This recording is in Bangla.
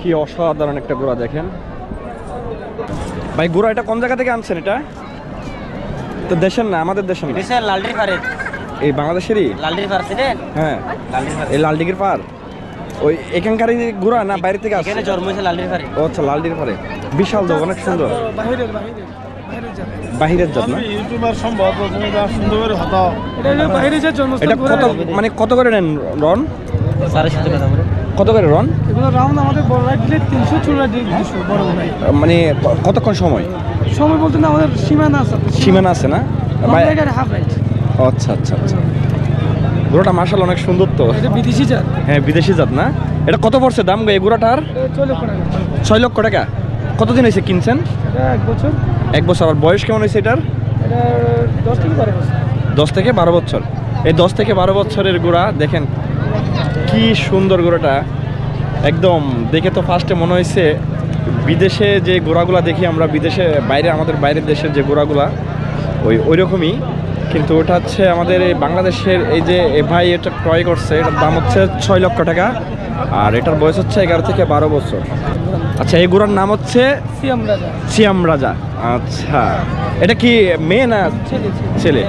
কি অসাধারণ একটা গোড়া দেখেন। ভাই গোড়া এটা কোন জায়গা থেকে আনছেন এটা? তো দেশের না আমাদের দেশের না? দেশের লালডি ফারে এই বাংলাদেশেরই? লালডি ফার ছিলেন হ্যাঁ। এই লালডিগির পার ওই এখানকারই গোড়া না বাইরে থেকে আসছে? এখানে জন্ম হয়েছে লালডি ফারে ও আচ্ছা লালডির পারে বিশাল তো অনেক সুন্দর। বাহিরের বাহিরের বাহিরের জাত। না? ইউটিউবার সম্ভব তুমি যা সুন্দর করে হতো এটা জাত জন্মস্থান এটা কত মানে কত করে নেন রন? সাড়ে সাথে কথা বলে কত করে রন? এগুলো রাউন্ড আমাদের বড় রাইড দিলে তিনশো ছোট রাইড দিলে দুশো বড় রাইড মানে কতক্ষণ সময়? সময় বলতে না আমাদের সীমানা আছে সীমানা। আছে না? হাফ রাইড আচ্ছা আচ্ছা আচ্ছা। গোড়াটা মার্শাল অনেক সুন্দর তো। এটা বিদেশি জাত। হ্যাঁ বিদেশি জাত না? এটা কত পড়ছে দাম গো এই পড়ে ছয় লক্ষ টাকা। কতদিন হয়েছে কিনছেন? এক বছর। এক বছর আবার বয়স কেমন হয়েছে এটার? দশ থেকে বারো বছর। দশ থেকে বারো বছর। এই দশ থেকে বারো বছরের গোড়া দেখেন কি সুন্দর গোড়াটা একদম দেখে তো ফার্স্টে মনে হয়েছে বিদেশে যে গোড়াগুলা দেখি আমরা বিদেশে বাইরে আমাদের বাইরের দেশের যে গোড়াগুলা ওই ওই রকমই কিন্তু ওটা হচ্ছে আমাদের এই বাংলাদেশের এই যে এ ভাই এটা ক্রয় করছে এটার দাম হচ্ছে ছয় লক্ষ টাকা আর এটার বয়স হচ্ছে এগারো থেকে বারো বছর। আচ্ছা এই গোড়ার নাম হচ্ছে সিয়াম রাজা। সিয়াম রাজা। আচ্ছা এটা কি মেয়ে না ছেলে?